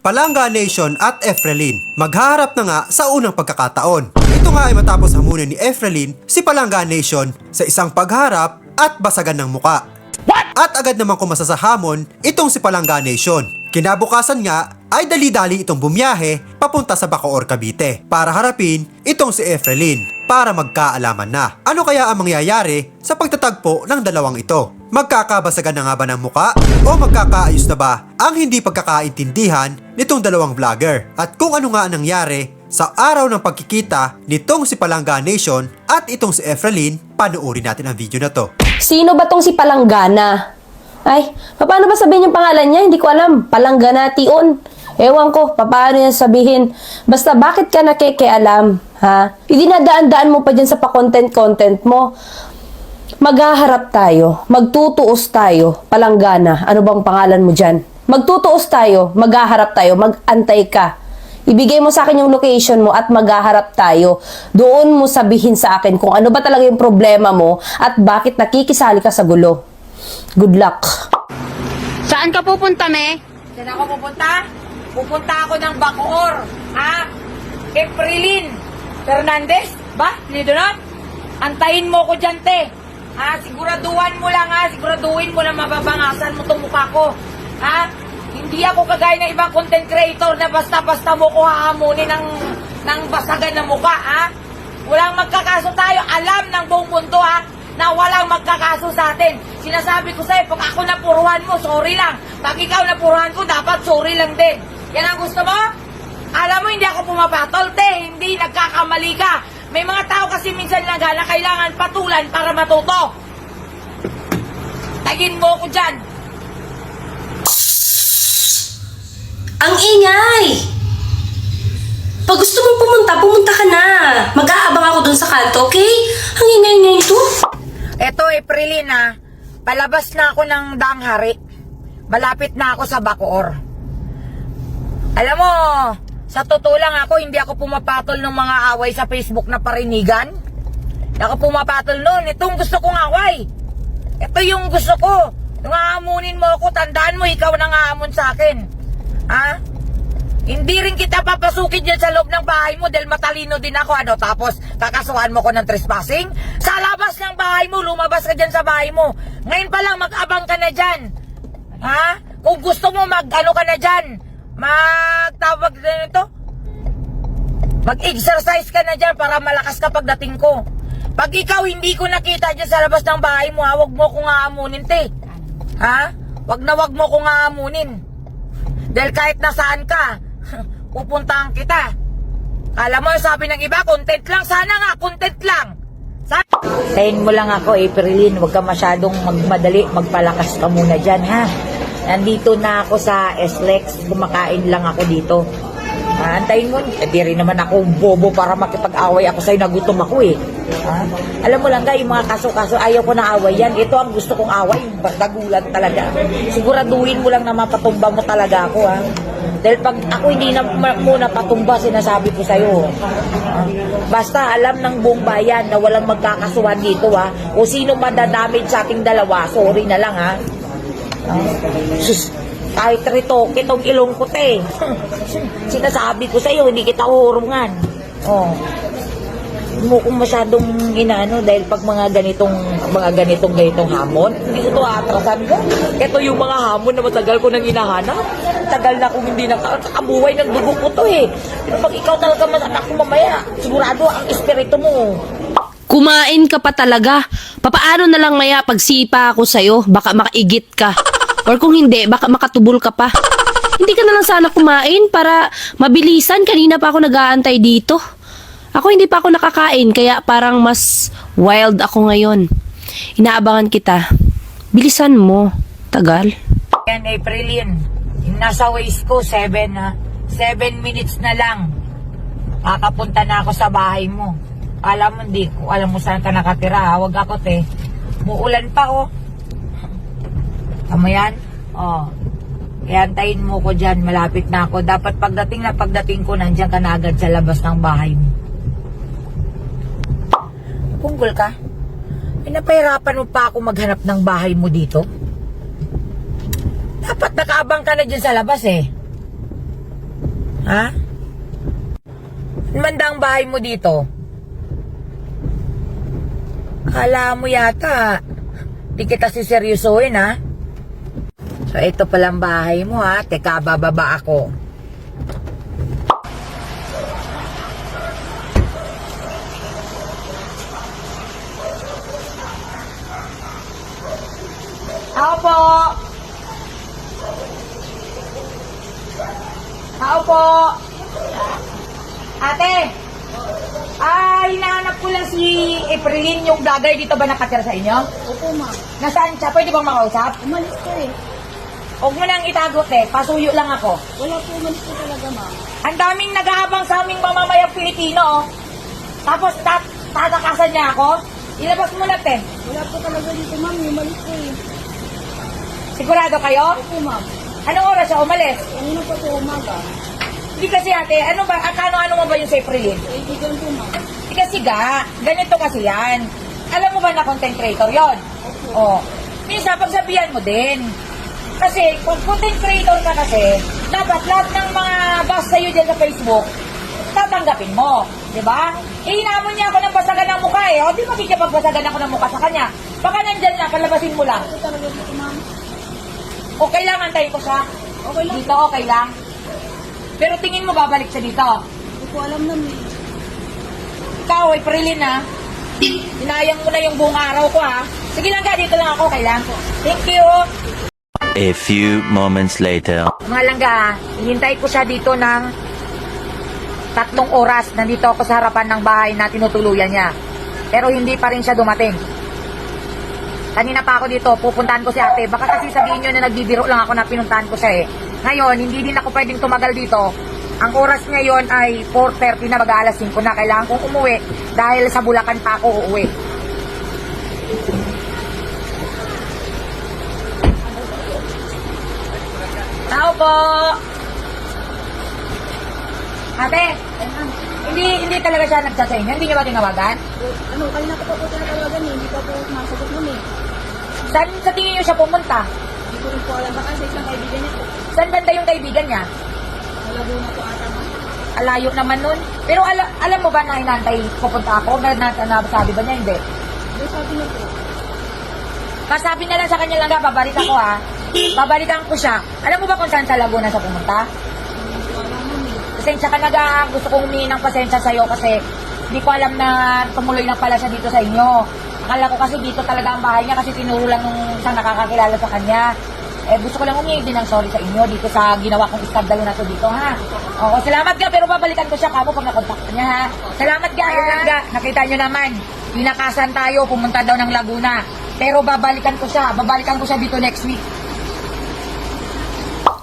Palanga Nation at Efrelin maghaharap na nga sa unang pagkakataon. Ito nga ay matapos hamunin ni Efrelin si Palanga Nation sa isang pagharap at basagan ng muka. At agad naman kumasa sa hamon itong si Palanga Nation. Kinabukasan nga ay dali-dali itong bumiyahe papunta sa Bacoor, Cavite para harapin itong si Efrelin para magkaalaman na. Ano kaya ang mangyayari sa pagtatagpo ng dalawang ito? Magkakabasagan na nga ba ng muka? O magkakaayos na ba ang hindi pagkakaintindihan nitong dalawang vlogger? At kung ano nga ang nangyari sa araw ng pagkikita nitong si Palanga Nation at itong si Efrelin, panuorin natin ang video na to. Sino ba tong si Palanggana? Ay, paano ba sabihin yung pangalan niya? Hindi ko alam. Palanggana Tion. Ewan ko, paano yan sabihin? Basta bakit ka nakikialam? Ha? Idinadaan-daan mo pa dyan sa pa-content-content mo. Maghaharap tayo. Magtutuos tayo. Palanggana. Ano bang pangalan mo dyan? Magtutuos tayo. Maghaharap tayo. Magantay ka. Ibigay mo sa akin yung location mo at maghaharap tayo. Doon mo sabihin sa akin kung ano ba talaga yung problema mo at bakit nakikisali ka sa gulo. Good luck. Saan ka pupunta, me? Saan ako pupunta? Pupunta ako ng Bacoor. Ha? Efrilin Fernandez? Ba? Doon? Antayin mo ko dyan, te. Ha? Siguraduhan mo lang, ha? Siguraduhin mo na mababangasan mo itong mukha ko. Ha? Hindi ako kagaya ng ibang content creator na basta-basta mo ko hahamunin ng, ng basagan ng mukha, ha? Walang magkakaso tayo. Alam ng buong mundo, ha? Na walang magkakaso sa atin. Sinasabi ko sa'yo, pag ako napuruhan mo, sorry lang. Pag ikaw napuruhan ko, dapat sorry lang din. Yan ang gusto mo? Alam mo, hindi ako pumapatol, te. Hindi, nagkakamali ka. May mga tao kasi minsan lang na kailangan patulan para matuto. Tagin mo ko dyan. Ang ingay! Pag gusto mong pumunta, pumunta ka na. Mag-aabang ako dun sa kanto, okay? Ang ingay-ingay nito. Eto, Aprilin, ha. Palabas na ako ng danghari. Malapit na ako sa Bacoor. Alam mo, sa totoo lang ako, hindi ako pumapatol ng mga away sa Facebook na parinigan. Hindi ako pumapatol noon. Itong gusto kong away. Ito yung gusto ko. Nung aamunin mo ako, tandaan mo, ikaw nang aamon sa akin. Ha? Hindi rin kita papasukin dyan sa loob ng bahay mo dahil matalino din ako, ano? Tapos, kakasuhan mo ko ng trespassing? Sa labas ng bahay mo, lumabas ka dyan sa bahay mo. Ngayon pa lang, mag-abang ka na dyan. Ha? Kung gusto mo, mag-ano ka na dyan. Magtawag na ito. Mag-exercise ka na dyan para malakas ka pagdating ko. Pag ikaw hindi ko nakita dyan sa labas ng bahay mo, ha, wag mo kong aamunin, te. Ha? Wag na wag mo kong aamunin. Dahil kahit nasaan ka, pupuntahan kita. Kala mo, sabi ng iba, content lang. Sana nga, content lang. Sana... Tayin mo lang ako, Aprilin. Huwag ka masyadong magmadali. Magpalakas ka muna dyan, ha? Nandito na ako sa SLEX. Kumakain lang ako dito. Ah, antayin mo. Eh, di rin naman ako bobo para makipag-away ako sa'yo. Nagutom ako eh. Ha? Alam mo lang ga, mga kaso-kaso, ayaw ko na away yan. Ito ang gusto kong away. Dagulan talaga. Siguraduhin mo lang na mapatumba mo talaga ako ha. Dahil pag ako hindi na mo napatumba, sinasabi ko sa'yo. Basta alam ng buong bayan na walang magkakasuhan dito ha. O sino madadamage sa ating dalawa, sorry na lang ha. Ah, Sus, kahit rito, kitong ilong ko te. Sinasabi ko sa'yo, hindi kita uhurungan. Oh. Mo kong masyadong inaano dahil pag mga ganitong mga ganitong ganitong hamon, hindi ko to atrasan ko. Ito yung mga hamon na matagal ko nang hinahanap. Tagal na akong hindi nakakabuhay ng dugo ko to eh. Pero pag ikaw talaga masanak ko mamaya, sigurado ang espiritu mo. Kumain ka pa talaga. Papaano na lang maya pag sipa ako sa'yo? Baka makaigit ka. Or kung hindi, baka makatubol ka pa. Hindi ka na lang sana kumain para mabilisan. Kanina pa ako nag-aantay dito. Ako hindi pa ako nakakain, kaya parang mas wild ako ngayon. Inaabangan kita. Bilisan mo. Tagal. Yan, Aprilin. Nasa waist ko, 7 ha. 7 minutes na lang. Kakapunta na ako sa bahay mo. Alam mo, hindi ko alam mo saan ka nakatira. Huwag ako, te. Muulan pa, oh. Tama yan? Oh. Kaya antayin mo ko dyan. Malapit na ako. Dapat pagdating na pagdating ko, nandiyan ka na agad sa labas ng bahay mo. Punggol ka? Pinapahirapan mo pa ako maghanap ng bahay mo dito? Dapat nakaabang ka na dyan sa labas eh. Ha? Manda bahay mo dito? Akala mo yata, di kita siseryosohin ha? So ito palang bahay mo ha, teka bababa ako. Tao po! Tao po! Ate! Ah, lang si Aprilin yung gagay dito ba nakatira sa inyo? Opo, ma'am. Nasaan siya? Pwede bang makausap? Umalis ko eh. Huwag mo nang itago, te. Pasuyo lang ako. Wala po umalis ko talaga, ma'am. Ang daming nag-aabang sa aming mamamayang Pilipino, oh. Tapos, tat tatakasan niya ako? Ilabas mo na, te. Wala po talaga dito, ma'am. Umalis ko eh. Sigurado kayo? Opo, ma'am. Anong oras siya umalis? Kanina pa po umaga. Hindi kasi ate, ano ba, akano ano mo ba yung sa Aprilin? Kaibigan ko, ma'am. Kasi ga, ganito kasi yan. Alam mo ba na content creator yon? Oh. Minsan, pagsabihan mo din. Kasi, kung content creator ka kasi, dapat lahat ng mga bus sa'yo dyan sa Facebook, tatanggapin mo. Di ba? Eh, hinamon niya ako ng basagan ng mukha eh. O, di makikipagbasagan ako ng mukha sa kanya. Baka nandyan na, palabasin mo lang. Okay lang, antayin ko siya. Okay lang. Dito, okay lang. Pero tingin mo babalik siya dito. Hindi ko alam na eh. Ikaw, Aprilin ha. Inayang mo na yung buong araw ko ha. Sige lang ka, dito lang ako, kailan ko. Thank you. A few moments later. Mga langga, hintay ko siya dito ng tatlong oras. Nandito ako sa harapan ng bahay na tinutuluyan niya. Pero hindi pa rin siya dumating. Kanina pa ako dito, pupuntahan ko si ate. Baka kasi sabihin nyo na nagbibiro lang ako na pinuntahan ko siya eh. Ngayon, hindi din ako pwedeng tumagal dito. Ang oras ngayon ay 4.30 na mag-aalas 5 na. Kailangan kong umuwi dahil sa Bulacan pa ako uuwi. Tao po! Ate, hindi hindi talaga siya nagchat sa inyo? Hindi niyo ba tinawagan? Ano, kanina ko pa po tinatawagan eh. Hindi pa po sumasagot nun eh. Saan sa tingin niyo siya pumunta? Hindi ko rin po alam. Baka sa isang kaibigan niya po. Saan banda yung kaibigan niya? Malabo na po ata. Alayo naman nun. Pero ala, alam mo ba na inantay pupunta ako? Na, na, na, sabi ba niya? Hindi. Hindi, sabi niya po. Kasabi na lang sa kanya lang, babalik ako ha. Babalikan ko siya. Alam mo ba kung saan sa Laguna siya pumunta? Pasensya ka na ga. Gusto kong humingi ng pasensya sa'yo kasi hindi ko alam na tumuloy na pala siya dito sa inyo. Akala ko kasi dito talaga ang bahay niya kasi tinuro lang nung isang nakakakilala sa kanya. Eh, gusto ko lang humingi din ng sorry sa inyo dito sa ginawa kong iskandalo na to dito, ha? Oo, salamat ga, pero babalikan ko siya kamo pag nakontak niya, ha? Salamat ga, ha? ga. Nakita niyo naman, inakasan tayo, pumunta daw ng Laguna. Pero babalikan ko siya, babalikan ko siya dito next week.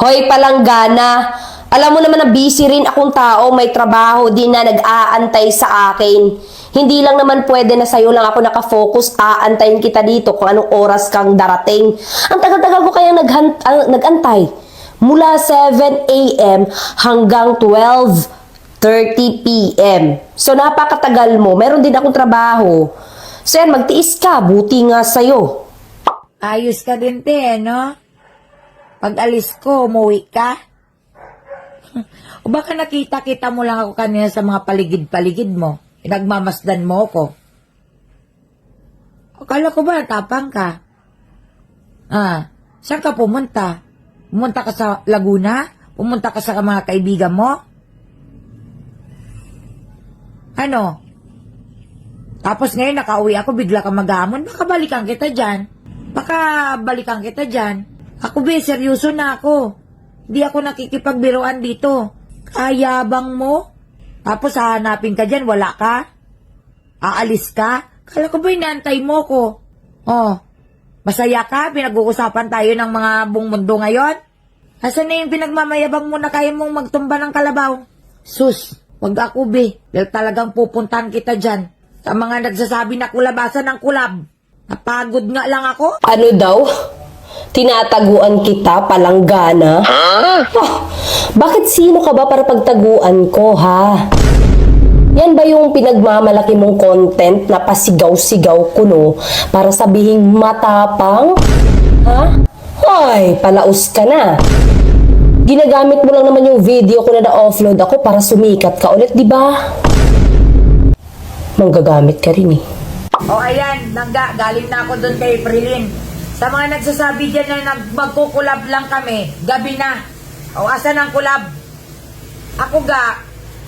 Hoy palanggana, alam mo naman na busy rin akong tao, may trabaho din na nag-aantay sa akin. Hindi lang naman pwede na sa'yo lang ako nakafocus, aantayin kita dito kung anong oras kang darating. Ang tagal-tagal ko kaya naghan- ah, nagantay. Mula 7 a.m. hanggang 12.30 p.m. So napakatagal mo, meron din akong trabaho. So yan, magtiis ka, buti nga sa'yo. Ayos ka din, te, no? Pag alis ko, umuwi ka? o baka nakita-kita mo lang ako kanina sa mga paligid-paligid mo. Pinagmamasdan mo ko. Akala ko ba tapang ka? Ah, saan ka pumunta? Pumunta ka sa Laguna? Pumunta ka sa mga kaibigan mo? Ano? Tapos ngayon nakauwi ako, bigla ka maghamon. Baka balikan kita dyan. Baka balikan kita dyan. Ako be, seryoso na ako. Hindi ako nakikipagbiruan dito. Kayabang mo? Tapos hahanapin ka dyan, wala ka? Aalis ka? Kala ko ba inaantay mo ko? Oh, masaya ka? Pinag-uusapan tayo ng mga buong mundo ngayon? Asan na yung pinagmamayabang mo na kaya mong magtumba ng kalabaw? Sus, wag ako be. Dahil talagang pupuntahan kita dyan. Sa mga nagsasabi na kulabasan ng kulab. Napagod nga lang ako. Ano daw? Tinataguan kita, palanggana? Ah, bakit sino ka ba para pagtaguan ko, ha? Yan ba yung pinagmamalaki mong content na pasigaw-sigaw ko, no? Para sabihing matapang? Ha? Hoy, palaos ka na. Ginagamit mo lang naman yung video ko na na-offload ako para sumikat ka ulit, di ba? Manggagamit ka rin eh. O ayan, nangga, galing na ako doon kay Prilin. Sa mga nagsasabi dyan na magkukulab lang kami, gabi na. O asan ang kulab? Ako ga,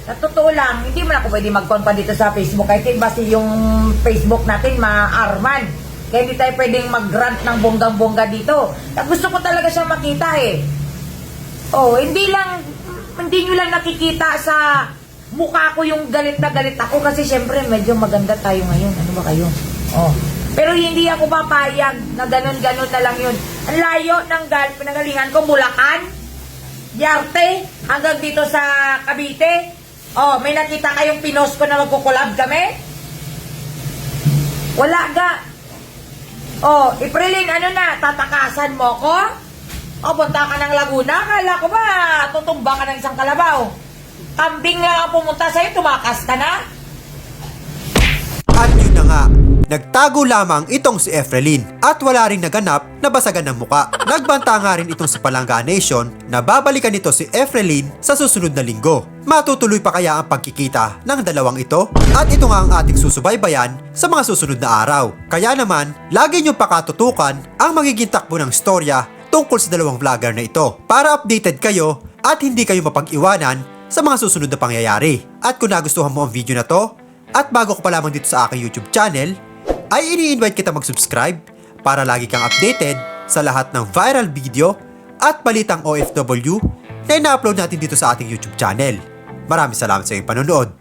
sa totoo lang, hindi mo na ako pwede mag-confront dito sa Facebook. Kahit iba si yung Facebook natin, ma-arman. Kaya hindi tayo pwedeng mag-rant ng bonggang-bongga dito. Gusto ko talaga siya makita eh. Oh, hindi lang, hindi nyo lang nakikita sa mukha ko yung galit na galit ako kasi syempre medyo maganda tayo ngayon. Ano ba kayo? Oh. Pero hindi ako papayag na ganun-ganun na lang yun. Ang layo ng gal pinagalingan ko, Bulacan, Yarte, hanggang dito sa Cavite. Oh, may nakita kayong pinos ko na magkukulab kami? Wala ga. Oh, Aprilin, ano na, tatakasan mo ko? O, punta ka ng Laguna, kala ko ba, tutumba ka ng isang kalabaw. Kambing lang ang pumunta sa'yo, tumakas ka na? At yun na nga, nagtago lamang itong si Efrelin at wala ring naganap na basagan ng muka. Nagbanta nga rin itong si Palanga Nation na babalikan nito si Efrelin sa susunod na linggo. Matutuloy pa kaya ang pagkikita ng dalawang ito? At ito nga ang ating susubaybayan sa mga susunod na araw. Kaya naman, lagi niyong pakatutukan ang magiging takbo ng storya tungkol sa dalawang vlogger na ito para updated kayo at hindi kayo mapag-iwanan sa mga susunod na pangyayari. At kung nagustuhan mo ang video na to, at bago ko pa lamang dito sa aking YouTube channel, ay ini-invite kita mag-subscribe para lagi kang updated sa lahat ng viral video at balitang OFW na ina-upload natin dito sa ating YouTube channel. Maraming salamat sa iyong panonood.